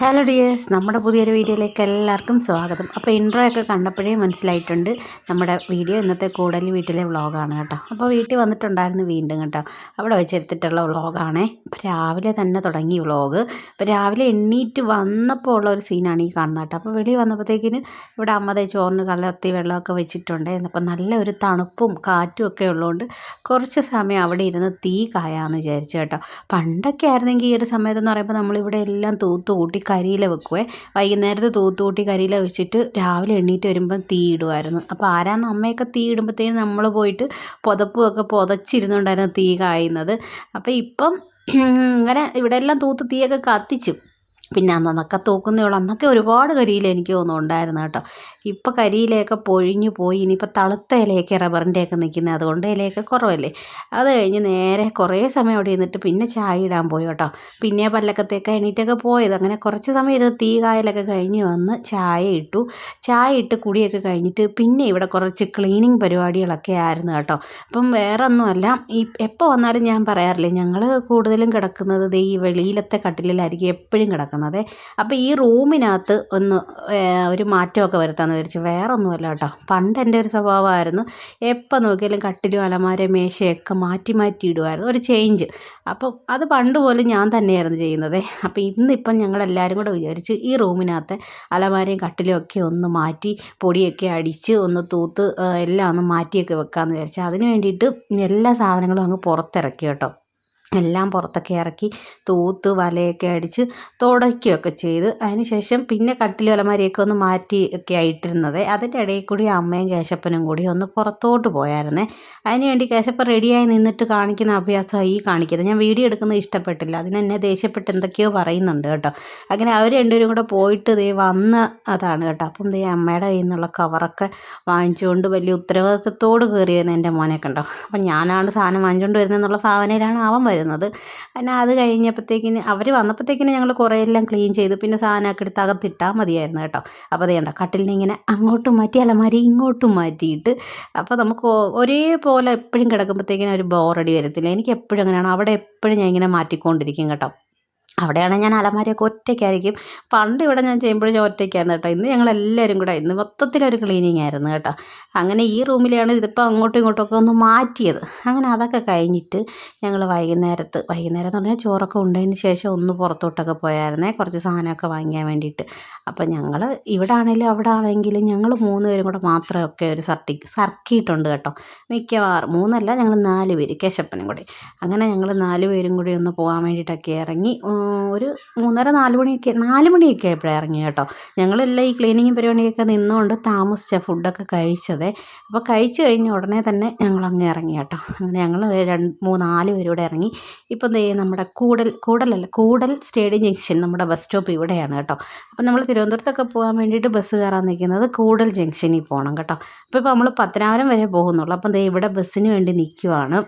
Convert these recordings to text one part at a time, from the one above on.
Hello dears നമ്മുടെ പുതിയൊരു വീഡിയോയിലേക്ക് എല്ലാവർക്കും സ്വാഗതം. അപ്പോൾ ഇൻട്രോ ഒക്കെ കണ്ടപ്പോഴേ മനസ്സിലായിട്ടുണ്ട് നമ്മുടെ വീഡിയോ ഇന്നത്തെ കൂടുതൽ വീട്ടിലെ വ്ളോഗാണ് കേട്ടോ. അപ്പോൾ വീട്ടിൽ വന്നിട്ടുണ്ടായിരുന്നു വീണ്ടും കേട്ടോ. അവിടെ വെച്ചെടുത്തിട്ടുള്ള വ്ളോഗാണേ. അപ്പോൾ രാവിലെ തന്നെ തുടങ്ങി വ്ളോഗ്. അപ്പോൾ രാവിലെ എണ്ണീറ്റ് വന്നപ്പോൾ ഉള്ള ഒരു സീനാണ് ഈ കാണുന്നത് കേട്ടോ. അപ്പോൾ വെളിയിൽ വന്നപ്പോഴത്തേക്കിന് ഇവിടെ അമ്മതേ ചോറിന് കള്ളത്തി വെള്ളമൊക്കെ വെച്ചിട്ടുണ്ട്. അപ്പോൾ നല്ല ഒരു തണുപ്പും കാറ്റും ഒക്കെ ഉള്ളതുകൊണ്ട് കുറച്ച് സമയം അവിടെ ഇരുന്ന് തീ കായാന്ന് വിചാരിച്ചു കേട്ടോ. പണ്ടൊക്കെ ആയിരുന്നെങ്കിൽ ഈ ഒരു സമയത്തെന്ന് പറയുമ്പോൾ നമ്മളിവിടെ എല്ലാം തൂത്ത് കൂട്ടി കരിയില വെക്കുവേ. വൈകുന്നേരത്ത് തൂത്ത് കൂട്ടി കരിയില വെച്ചിട്ട് രാവിലെ എണ്ണീറ്റ് വരുമ്പം തീ ഇടുമായിരുന്നു അപ്പോൾ ആരാന്ന് അമ്മയൊക്കെ തീ ഇടുമ്പോഴത്തേക്കും നമ്മൾ പോയിട്ട് പുതപ്പുമൊക്കെ പുതച്ചിരുന്നുകൊണ്ടായിരുന്നു തീ കായുന്നത്. അപ്പോൾ ഇപ്പം ഇങ്ങനെ ഇവിടെ എല്ലാം തൂത്ത് തീയൊക്കെ കത്തിച്ചു. പിന്നെ അന്നൊക്കെ തൂക്കുന്നേ ഉള്ളൂ അന്നൊക്കെ ഒരുപാട് കരിയില എനിക്ക് തോന്നുന്നു ഉണ്ടായിരുന്നു കേട്ടോ. ഇപ്പോൾ കരിയിലയൊക്കെ പൊഴിഞ്ഞു പോയി ഇനിയിപ്പോൾ തളുത്ത ഇലയൊക്കെ റബ്ബറിന്റെയൊക്കെ നിൽക്കുന്നത് അതുകൊണ്ട് ഇലയൊക്കെ കുറവല്ലേ. അത് കഴിഞ്ഞ് നേരെ കുറേ സമയം അവിടെ ഇരുന്നിട്ട് പിന്നെ ചായ ഇടാൻ പോയി കേട്ടോ. പിന്നെ പല്ലക്കത്തേക്ക് എണീറ്റൊക്കെ പോയത്. അങ്ങനെ കുറച്ച് സമയം ഇരുന്ന് തീ കായലൊക്കെ കഴിഞ്ഞ് വന്ന് ചായ ഇട്ടു. ചായ ഇട്ട് കുടിയൊക്കെ കഴിഞ്ഞിട്ട് പിന്നെ ഇവിടെ കുറച്ച് ക്ലീനിങ് പരിപാടികളൊക്കെ ആയിരുന്നു കേട്ടോ. അപ്പം വേറെ ഒന്നുമല്ല ഈ എപ്പോൾ വന്നാലും ഞാൻ പറയാറില്ലേ ഞങ്ങൾ കൂടുതലും കിടക്കുന്നത് ഈ വെളിയിലത്തെ കട്ടിലിലായിരിക്കും എപ്പോഴും കിടക്കുന്നത്. കിടക്കുന്നത്. അപ്പോൾ ഈ റൂമിനകത്ത് ഒന്ന് ഒരു മാറ്റമൊക്കെ വരുത്താമെന്ന് വിചാരിച്ചു വേറെ ഒന്നുമല്ല കേട്ടോ. പണ്ട് എന്റെ ഒരു സ്വഭാവമായിരുന്നു എപ്പോൾ നോക്കിയാലും കട്ടിലും അലമാര മേശയൊക്കെ മാറ്റി മാറ്റി ഇടുമായിരുന്നു ഒരു ചേഞ്ച് അപ്പം അത് പണ്ട് പോലും ഞാൻ തന്നെയായിരുന്നു ചെയ്യുന്നത്. അപ്പോൾ ഇന്നിപ്പം ഞങ്ങളെല്ലാവരും കൂടെ വിചാരിച്ച് ഈ റൂമിനകത്ത് അലമാരയും കട്ടിലും ഒക്കെ ഒന്ന് മാറ്റി പൊടിയൊക്കെ അടിച്ച് ഒന്ന് തൂത്ത് എല്ലാം ഒന്ന് മാറ്റിയൊക്കെ വെക്കാമെന്ന് വിചാരിച്ചു അതിന് വേണ്ടിയിട്ട് എല്ലാ സാധനങ്ങളും അങ്ങ് പുറത്തിറക്കി കേട്ടോ. എല്ലാം പുറത്തൊക്കെ ഇറക്കി തൂത്ത് വലയൊക്കെ അടിച്ച് തുടയ്ക്കുകയൊക്കെ ചെയ്ത്. അതിന് ശേഷം പിന്നെ കട്ടിൽ അലമാരിയൊക്കെ ഒന്ന് മാറ്റി ഒക്കെ ആയിട്ടിരുന്നത്. അതിന്റെ ഇടയിൽ കൂടി അമ്മയും കേശപ്പനും കൂടി ഒന്ന് പുറത്തോട്ട് പോയായിരുന്നേ. അതിന് വേണ്ടി കേശപ്പൻ റെഡിയായി നിന്നിട്ട് കാണിക്കുന്ന അഭ്യാസമായി ഈ കാണിക്കുന്നത്. ഞാൻ വീഡിയോ എടുക്കുന്നത് ഇഷ്ടപ്പെട്ടില്ല. അതിനെന്നെ ദേഷ്യപ്പെട്ട് എന്തൊക്കെയോ പറയുന്നുണ്ട് കേട്ടോ. അങ്ങനെ അവർ രണ്ടുപേരും കൂടെ പോയിട്ട് ദേ വന്ന അതാണ് കേട്ടോ. അപ്പം ദേ അമ്മയുടെ കയ്യിൽ നിന്നുള്ള കവറൊക്കെ വാങ്ങിച്ചുകൊണ്ട് വലിയ ഉത്തരവാദിത്തത്തോട് കയറിയെന്ന് എന്റെ മോനെ കണ്ടോ. അപ്പം ഞാനാണ് സാധനം വാങ്ങിച്ചുകൊണ്ട് വരുന്നതെന്നുള്ള ഭാവനയിലാണ് അവൻ വരുന്നത്. പിന്നെ അത് കഴിഞ്ഞപ്പോഴത്തേക്കിന് അവർ വന്നപ്പോഴത്തേക്കിന് ഞങ്ങൾ കുറേ എല്ലാം ക്ലീൻ ചെയ്ത് പിന്നെ സാധനമൊക്കെ എടുത്ത് അകത്തിട്ടാൽ മതിയായിരുന്നു കേട്ടോ. അപ്പോൾ അതേണ്ട കട്ടിലിനെ ഇങ്ങനെ അങ്ങോട്ടും മാറ്റി അലമാരി ഇങ്ങോട്ടും മാറ്റിയിട്ട് അപ്പോൾ നമുക്ക് ഒരേപോലെ എപ്പോഴും കിടക്കുമ്പോഴത്തേക്കിനും ഒരു ബോറടി വരത്തില്ല. എനിക്ക് എപ്പോഴും അങ്ങനെയാണ്. അവിടെ എപ്പോഴും ഞാൻ ഇങ്ങനെ മാറ്റിക്കൊണ്ടിരിക്കും കേട്ടോ. അവിടെയാണെങ്കിൽ ഞാൻ അലമാരയൊക്കെ ഒറ്റയ്ക്കായിരിക്കും. പണ്ട് ഇവിടെ ഞാൻ ചെയ്യുമ്പോഴും ഞാൻ ഒറ്റയ്ക്കായിരുന്നു കേട്ടോ. ഇന്ന് ഞങ്ങളെല്ലാവരും കൂടെ ഇന്ന് മൊത്തത്തിലൊരു ക്ലീനിങ് ആയിരുന്നു കേട്ടോ. അങ്ങനെ ഈ റൂമിലാണ് ഇതിപ്പോൾ അങ്ങോട്ടും ഇങ്ങോട്ടൊക്കെ ഒന്ന് മാറ്റിയത്. അങ്ങനെ അതൊക്കെ കഴിഞ്ഞിട്ട് ഞങ്ങൾ വൈകുന്നേരത്ത് വൈകുന്നേരം എന്ന് പറഞ്ഞാൽ ചോറൊക്കെ ഉണ്ടതിന് ശേഷം ഒന്ന് പുറത്തോട്ടൊക്കെ പോയായിരുന്നേ. കുറച്ച് സാധനമൊക്കെ വാങ്ങിക്കാൻ വേണ്ടിയിട്ട്. അപ്പോൾ ഞങ്ങൾ ഇവിടെ ആണെങ്കിലും അവിടെ ആണെങ്കിലും ഞങ്ങൾ മൂന്ന് പേരും കൂടെ മാത്രമൊക്കെ ഒരു സർട്ടി സർക്കിയിട്ടുണ്ട് കേട്ടോ. മിക്കവാറും മൂന്നല്ല ഞങ്ങൾ നാല് പേര് കേശപ്പനും കൂടി. അങ്ങനെ ഞങ്ങൾ നാല് പേരും കൂടി ഒന്ന് പോകാൻ വേണ്ടിയിട്ടൊക്കെ ഇറങ്ങി ഒരു മൂന്നര നാല് മണിയൊക്കെ നാല് മണിയൊക്കെ ആയപ്പോഴാണ് ഇറങ്ങി കേട്ടോ. ഞങ്ങളെല്ലാം ഈ ക്ലീനിങ്ങും പരിപാടിയൊക്കെ നിന്നുകൊണ്ട് താമസിച്ച ഫുഡൊക്കെ കഴിച്ചതേ. അപ്പോൾ കഴിച്ചു കഴിഞ്ഞ ഉടനെ തന്നെ ഞങ്ങൾ അങ്ങ് ഇറങ്ങി കേട്ടോ. അങ്ങനെ ഞങ്ങൾ രണ്ട് മൂന്ന് നാല് പേരൂടെ ഇറങ്ങി. ഇപ്പം ദേ നമ്മുടെ കൂടൽ കൂടലല്ല കൂടൽ സ്റ്റേഡിയം ജംഗ്ഷൻ നമ്മുടെ ബസ് സ്റ്റോപ്പ് ഇവിടെയാണ് കേട്ടോ. അപ്പോൾ നമ്മൾ തിരുവനന്തപുരത്തൊക്കെ പോകാൻ വേണ്ടിയിട്ട് ബസ് കയറാൻ നിൽക്കുന്നത് കൂടൽ ജംഗ്ഷനിൽ പോകണം കേട്ടോ. അപ്പോൾ ഇപ്പോൾ നമ്മൾ പത്തനാപുരം വരെ പോകുന്നുള്ളൂ. അപ്പോൾ ദേ ഇവിടെ ബസ്സിന് വേണ്ടി നിൽക്കുവാണ്.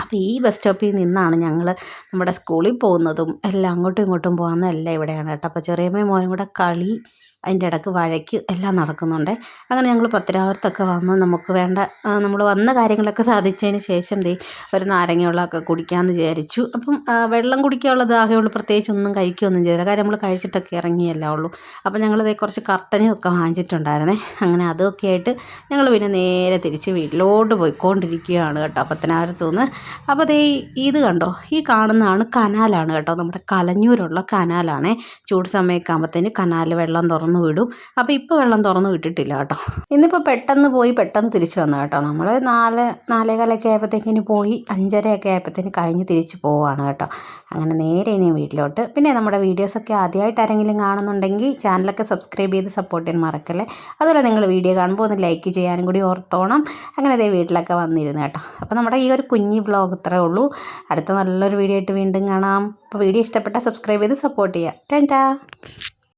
അപ്പോൾ ഈ ബസ് സ്റ്റോപ്പിൽ നിന്നാണ് ഞങ്ങൾ നമ്മുടെ സ്കൂളിൽ പോകുന്നതും എല്ലാം അങ്ങോട്ടും ഇങ്ങോട്ടും പോകുന്നതും എല്ലാം ഇവിടെയാണ് കേട്ടോ. അപ്പോൾ ചെറിയമ്മയും മോനും കൂടെ കളി അതിന്റെ ഇടയ്ക്ക് വഴക്ക് എല്ലാം നടക്കുന്നുണ്ട്. അങ്ങനെ ഞങ്ങൾ പത്തനാപുരത്തൊക്കെ വന്ന് നമുക്ക് വേണ്ട നമ്മൾ വന്ന കാര്യങ്ങളൊക്കെ സാധിച്ചതിന് ശേഷം ദേ ഒരു നാരങ്ങ വെള്ളമൊക്കെ കുടിക്കാമെന്ന് വിചാരിച്ചു. അപ്പം വെള്ളം കുടിക്കാനുള്ള ദാഹമുള്ളൂ പ്രത്യേകിച്ച് ഒന്നും കഴിക്കുകയൊന്നും ചെയ്തില്ല. കാര്യം നമ്മൾ കഴിച്ചിട്ടൊക്കെ ഇറങ്ങിയല്ലേ ഉള്ളൂ. അപ്പം ഞങ്ങളിതേ കുറച്ച് കർട്ടനും ഒക്കെ വാങ്ങിച്ചിട്ടുണ്ടായിരുന്നേ. അങ്ങനെ അതൊക്കെ ആയിട്ട് ഞങ്ങൾ പിന്നെ നേരെ തിരിച്ച് വീട്ടിലോട്ട് പോയിക്കൊണ്ടിരിക്കുകയാണ് കേട്ടോ പത്തനാപുരത്തു നിന്ന് അപ്പോൾ ദേ ഇത് കണ്ടോ ഈ കാണുന്നതാണ് കനാലാണ് കേട്ടോ. നമ്മുടെ കലഞ്ഞൂരുള്ള കനാലാണേ. ചൂട് സമയമൊക്കെ ആകുമ്പോഴത്തേന് കനാൽ വെള്ളം തുറന്ന് തുറന്ന് വിടും. അപ്പോൾ ഇപ്പോൾ വെള്ളം തുറന്ന് വിട്ടിട്ടില്ല കേട്ടോ. ഇന്നിപ്പോൾ പെട്ടെന്ന് പോയി പെട്ടെന്ന് തിരിച്ചു വന്നു കേട്ടോ. നമ്മൾ നാല് നാലേകാലൊക്കെ ആയപ്പോഴത്തേക്കിന് പോയി അഞ്ചരയൊക്കെ ആയപ്പോഴത്തേന് കഴിഞ്ഞ് തിരിച്ച് പോവാണ് കേട്ടോ. അങ്ങനെ നേരെ ഇനി വീട്ടിലോട്ട്. പിന്നെ നമ്മുടെ വീഡിയോസൊക്കെ ആദ്യമായിട്ട് ആരെങ്കിലും കാണുന്നുണ്ടെങ്കിൽ ചാനലൊക്കെ സബ്സ്ക്രൈബ് ചെയ്ത് സപ്പോർട്ട് ചെയ്യാൻ മറക്കല്ലേ. അതുപോലെ നിങ്ങൾ വീഡിയോ കാണുമ്പോൾ ഒന്ന് ലൈക്ക് ചെയ്യാനും കൂടി ഓർത്തോണം. അങ്ങനെ അതേ വീട്ടിലൊക്കെ വന്നിരുന്നു കേട്ടോ. അപ്പോൾ നമ്മുടെ ഈ ഒരു കുഞ്ഞി ബ്ലോഗ് ഇത്രേ ഉള്ളൂ. അടുത്ത നല്ലൊരു വീഡിയോ ആയിട്ട് വീണ്ടും കാണാം. അപ്പോൾ വീഡിയോ ഇഷ്ടപ്പെട്ടാൽ സബ്സ്ക്രൈബ് ചെയ്ത് സപ്പോർട്ട് ചെയ്യുക ടാ.